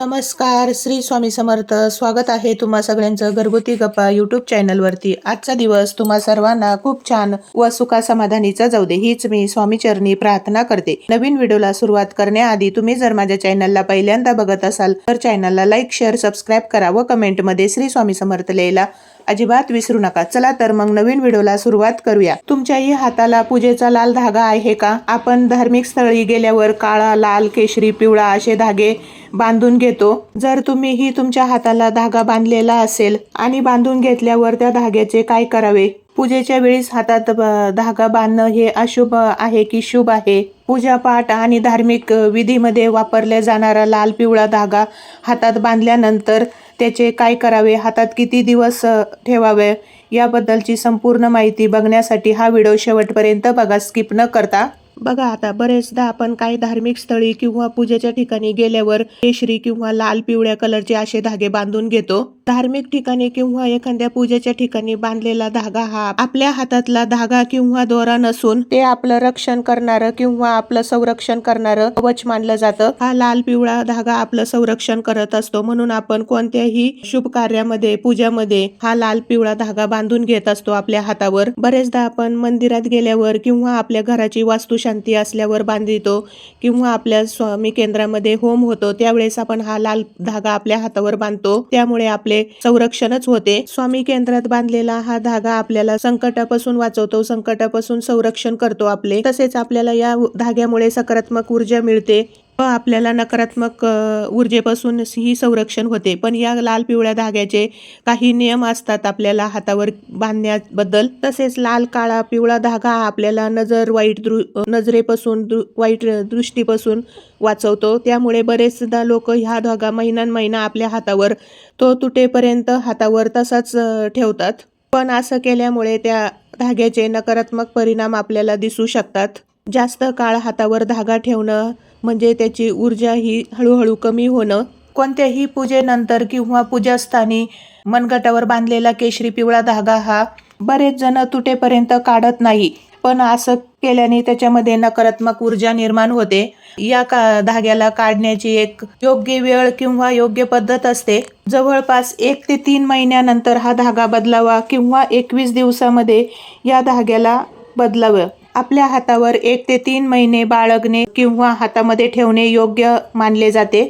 नमस्कार श्री स्वामी समर्थ. स्वागत आहे तुम्हा सगळ्यांचं घरगुती गप्पा युट्यूब चॅनलवरती आजचा दिवस तुम्हा सर्वांना खूप छान व सुखा समाधानीचा जाऊ दे. हीच मी स्वामी चरणी प्रार्थना करते. नवीन व्हिडिओला सुरुवात करण्याआधी तुम्ही जर माझ्या चॅनलला पहिल्यांदा बघत असाल तर चॅनलला लाईक शेअर सबस्क्राईब करा व कमेंटमध्ये श्री स्वामी समर्थ लिहायला अजिबात विसरू नका. चला तर मग नवीन व्हिडिओला सुरुवात करूया. तुमच्याही हाताला पूजेचा लाल धागा आहे का? आपण धार्मिक स्थळी गेल्यावर काळा लाल केशरी पिवळा असे धागे बांधून घेतो. जर तुम्हीही तुमच्या हाताला धागा बांधलेला असेल आणि बांधून घेतल्यावर त्या धाग्याचे काय करावे? पूजेच्या वेळेस हातात धागा बांधणं हे अशुभ आहे की शुभ आहे? पूजापाठ आणि धार्मिक विधीमध्ये वापरल्या जाणारा लाल पिवळा धागा हातात बांधल्यानंतर त्याचे काय करावे हातात किती दिवस ठेवावे याबद्दलची संपूर्ण माहिती बघण्यासाठी हा व्हिडिओ शेवटपर्यंत बघा. स्किप न करता बघा आता बरेचदा आपण काही धार्मिक स्थळी किंवा पूजेच्या ठिकाणी गेल्यावर केशरी किंवा लाल पिवळ्या कलरचे असे धागे बांधून घेतो. धार्मिक ठिकाणी किंवा एखाद्या पूजेच्या ठिकाणी बांधलेला धागा हा आपल्या हातातला धागा किंवा दोरा नसून ते आपलं रक्षण करणारं किंवा आपलं संरक्षण करणारं कवच मानलं जातं. हा लाल पिवळा धागा आपलं संरक्षण करत असतो. म्हणून आपण कोणत्याही शुभ कार्यामध्ये पूजामध्ये हा लाल पिवळा धागा बांधून घेत असतो आपल्या हातावर. बरेचदा आपण मंदिरात गेल्यावर किंवा आपल्या घराची वास्तू शांती असल्यावर बांधितो किंवा आपल्या स्वामी केंद्रामध्ये होम होतो त्यावेळेस आपण हा लाल धागा आपल्या हातावर बांधतो. त्यामुळे आपले संरक्षणच होते. स्वामी केंद्रात बांधलेला हा धागा आपल्याला संकटापासून वाचवतो संकटापासून संरक्षण करतो आपले. तसेच आपल्याला या धाग्यामुळे सकारात्मक ऊर्जा मिळते. आपल्याला नकारात्मक ऊर्जेपासून ही संरक्षण होते. पण या लाल पिवळ्या धाग्याचे काही नियम असतात आपल्याला हातावर बांधण्याबद्दल. तसेच लाल काळा पिवळा धागा हा आपल्याला नजर वाईट दृ नजरेपासून दृ वाईट दृष्टीपासून वाचवतो. त्यामुळे बरेचदा लोक ह्या धागा महिन्यान महिना आपल्या हातावर तो तुटेपर्यंत हातावर तसाच ठेवतात. पण असं केल्यामुळे त्या धाग्याचे नकारात्मक परिणाम आपल्याला दिसू शकतात. जास्त काळ हातावर धागा ठेवणं म्हणजे त्याची ऊर्जा ही हळूहळू कमी होणं. कोणत्याही पूजेनंतर किंवा पूजास्थानी मनगटावर बांधलेला केशरी पिवळा धागा हा बरेच जण तुटेपर्यंत काढत नाही. पण असं केल्याने त्याच्यामध्ये नकारात्मक ऊर्जा निर्माण होते. या का धाग्याला काढण्याची एक योग्य वेळ किंवा योग्य पद्धत असते. जवळपास एक ते तीन महिन्यानंतर हा धागा बदलावा किंवा एकवीस दिवसामध्ये या धाग्याला बदलावं. आपल्या हातावर एक ते तीन महिने बाळगणे किंवा हातामध्ये ठेवणे योग्य मानले जाते.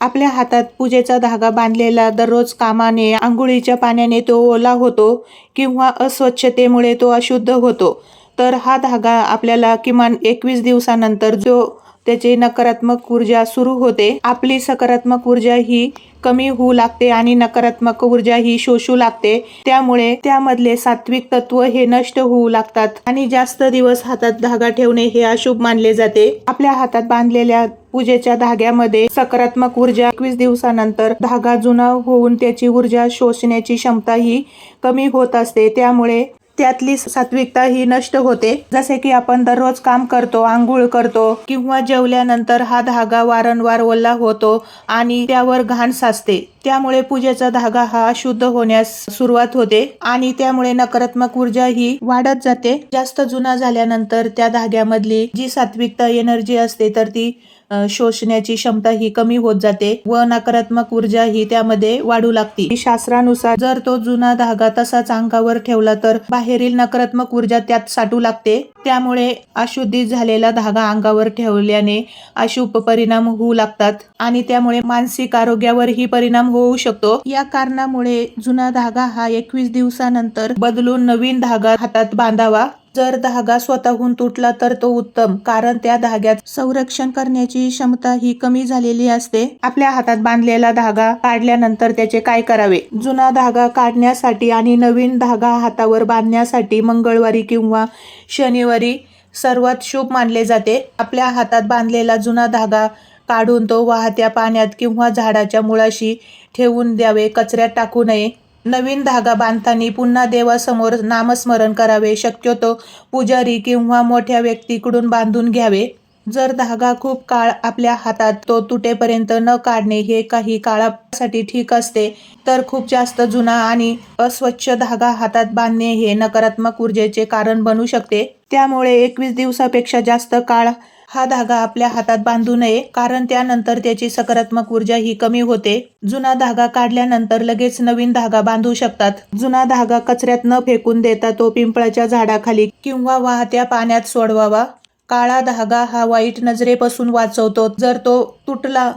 आपल्या हातात पूजेचा धागा बांधलेला दररोज कामाने आंघोळीच्या पाण्याने तो ओला होतो किंवा अस्वच्छतेमुळे तो अशुद्ध होतो. तर हा धागा आपल्याला किमान एकवीस दिवसानंतर जो त्याची नकारात्मक ऊर्जा सुरू होते आपली सकारात्मक ऊर्जा ही कमी होऊ लागते आणि नकारात्मक ऊर्जा ही शोषू लागते. त्यामुळे त्यामधले सात्विक तत्व हे नष्ट होऊ लागतात आणि जास्त दिवस हातात धागा ठेवणे हे अशुभ मानले जाते. आपल्या हातात बांधलेल्या पूजेच्या धाग्यामध्ये सकारात्मक ऊर्जा एकवीस दिवसानंतर धागा जुना होऊन त्याची ऊर्जा शोषण्याची क्षमता ही कमी होत असते. त्यामुळे त्यातली सात्विकता ही नष्ट होते. जसे की आपण दररोज काम करतो आंघोळ करतो किंवा जेवल्यानंतर हा धागा वारंवार ओला होतो आणि त्यावर घाण साचते. त्यामुळे पूजेचा धागा हा शुद्ध होण्यास सुरुवात होते आणि त्यामुळे नकारात्मक ऊर्जा ही वाढत जाते. जास्त जुना झाल्यानंतर त्या धाग्यामधली जी सात्विकता एनर्जी असते तर ती शोषण्याची क्षमता ही कमी होत जाते व नकारात्मक ऊर्जा ही त्यामध्ये वाढू लागते. शास्त्रानुसार जर तो जुना धागा तसाच अंगावर ठेवला तर बाहेरील नकारात्मक ऊर्जा त्यात साठू लागते. त्यामुळे अशुद्धी झालेला धागा अंगावर ठेवल्याने अशुभ परिणाम होऊ लागतात आणि त्यामुळे मानसिक आरोग्यावरही परिणाम होऊ शकतो. या कारणामुळे जुना धागा हा एकवीस दिवसानंतर बदलून नवीन धागा हातात बांधावा. जर धागा स्वतःहून तुटला तर तो उत्तम कारण त्या धाग्यात संरक्षण करण्याची क्षमता ही कमी झालेली असते. आपल्या हातात बांधलेला धागा काढल्यानंतर त्याचे काय करावे? जुना धागा काढण्यासाठी आणि नवीन धागा हातावर बांधण्यासाठी मंगळवारी किंवा शनिवारी सर्वात शुभ मानले जाते. आपल्या हातात बांधलेला जुना धागा काढून तो वाहत्या पाण्यात किंवा झाडाच्या मुळाशी ठेवून द्यावे कचऱ्यात टाकू नये. नवीन धागा बांधताना पुन्हा देवासमोर नामस्मरण करावे. शक्यतो पुजारी किंवा मोठ्या व्यक्तीकडून बांधून घ्यावे. जर धागा खूप काळ आपल्या हातात तो तुटेपर्यंत न काढणे हे काही काळासाठी ठीक असते तर खूप जास्त जुना आणि अस्वच्छ धागा हातात बांधणे हे नकारात्मक ऊर्जेचे कारण बनू शकते. त्यामुळे एकवीस दिवसापेक्षा जास्त काळ हा धागा आपल्या हातात बांधू नये कारण त्यानंतर त्याची सकारात्मक ऊर्जा ही कमी होते. जुना धागा काढल्यानंतर लगेच नवीन धागा बांधू शकतात. जुना धागा कचऱ्यात न फेकून देता तो पिंपळाच्या झाडाखाली किंवा वाहत्या पाण्यात सोडवावा. काळा धागा हा वाईट नजरेपासून वाचवतो. जर तो तुटला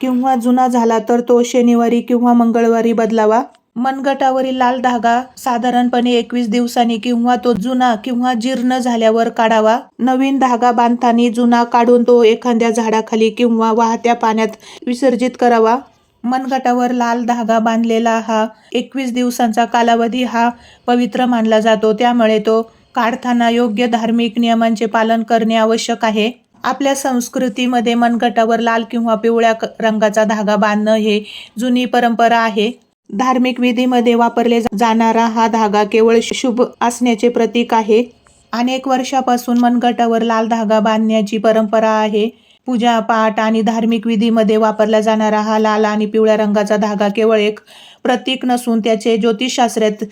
किंवा जुना झाला तर तो शनिवारी किंवा मंगळवारी बदलावा. मनगटावरील लाल धागा साधारणपणे एकवीस दिवसांनी किंवा तो जुना किंवा जीर्ण झाल्यावर काढावा. नवीन धागा बांधताना जुना काढून तो एखाद्या झाडाखाली किंवा वाहत्या पाण्यात विसर्जित करावा. मनगटावर लाल धागा बांधलेला हा एकवीस दिवसांचा कालावधी हा पवित्र मानला जातो. त्यामुळे तो काढताना योग्य धार्मिक नियमांचे पालन करणे आवश्यक आहे. आपल्या संस्कृतीमध्ये मनगटावर लाल किंवा पिवळ्या क- रंगाचा धागा बांधणं हे जुनी परंपरा आहे. धार्मिक विधीमध्ये वापरले जा- जाणारा हा धागा केवळ शुभ असण्याचे प्रतीक आहे. अनेक वर्षापासून मनगटावर लाल धागा बांधण्याची परंपरा आहे. पूजा पाठ आणि धार्मिक विधीमध्ये वापरला जाणारा हा लाल आणि पिवळ्या रंगाचा धागा केवळ एक प्रतीक नसून त्याचे ज्योतिषशास्त्रात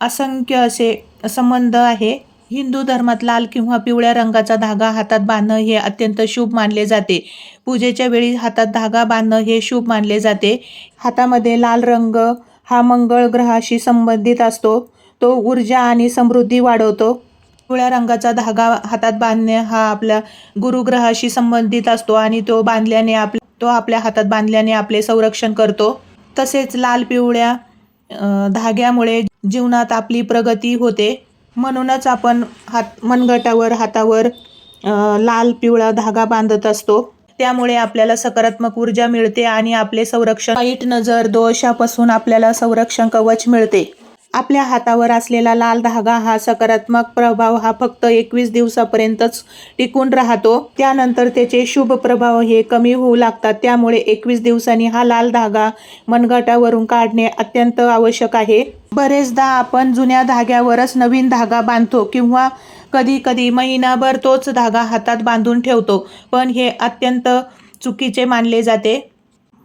असंख्य असे संबंध आहे. हिंदू धर्मात लाल किंवा पिवळ्या रंगाचा धागा हातात बांधणं हे अत्यंत शुभ मानले जाते. पूजेच्या वेळी हातात धागा बांधणं हे शुभ मानले जाते. हातामध्ये लाल रंग हा मंगळ ग्रहाशी संबंधित असतो. तो ऊर्जा आणि समृद्धी वाढवतो. पिवळ्या रंगाचा धागा हातात बांधणे हा आपल्या गुरुग्रहाशी संबंधित असतो आणि तो बांधल्याने आपल्या तो आपल्या हातात बांधल्याने आपले संरक्षण करतो. तसेच लाल पिवळ्या धाग्यामुळे जीवनात आपली प्रगती होते. म्हणूनच आपण हात मनगटावर हातावर लाल पिवळा धागा बांधत असतो. त्यामुळे आपल्याला सकारात्मक ऊर्जा मिळते आणि आपले संरक्षण वाईट नजर दोषापासून आपल्याला संरक्षण कवच मिळते. आपल्या हातावर असलेला लाल धागा हा सकारात्मक प्रभाव हा फक्त एकवीस दिवसापर्यंतच टिकून राहतो. त्यानंतर त्याचे शुभ प्रभाव हे कमी होऊ लागतात. त्यामुळे एकवीस दिवसांनी हा लाल धागा मनगटावरून काढणे अत्यंत आवश्यक आहे. बरेचदा आपण जुन्या धाग्यावरच नवीन धागा बांधतो किंवा कधी कधी महिनाभर तोच धागा हातात बांधून ठेवतो. पण हे अत्यंत चुकीचे मानले जाते.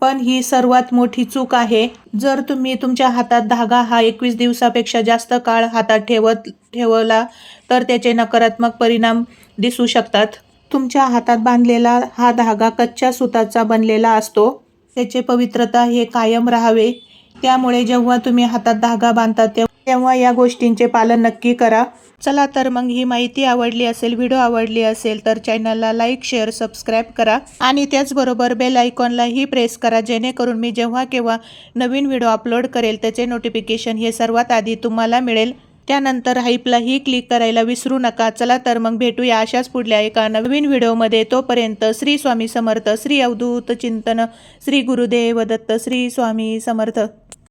पण ही सर्वात मोठी चूक आहे. जर तुम्ही तुमच्या हातात धागा हा एकवीस दिवसापेक्षा जास्त काळ हातात ठेवत ठेवला तर त्याचे नकारात्मक परिणाम दिसू शकतात. तुमच्या हातात बांधलेला हा धागा कच्च्या सुताचा बनलेला असतो. त्याचे पवित्रता हे कायम राहावे. त्यामुळे जेव्हा तुम्ही हातात धागा बांधता तेव्हा तेव्हा या गोष्टींचे पालन नक्की करा. चला तर मग ही माहिती आवडली असेल व्हिडिओ आवडली असेल तर चॅनलला लाईक शेअर सबस्क्राईब करा आणि त्याचबरोबर बेल आयकॉनलाही प्रेस करा जेणेकरून मी जेव्हा केव्हा नवीन व्हिडिओ अपलोड करेल त्याचे नोटिफिकेशन हे सर्वात आधी तुम्हाला मिळेल. त्यानंतर हाईपलाही क्लिक करायला विसरू नका. चला तर मग भेटूया अशाच पुढल्या एका नवीन व्हिडिओमध्ये. तोपर्यंत श्री स्वामी समर्थ श्री अवधूत चिंतन श्री गुरुदेव दत्त श्री स्वामी समर्थ.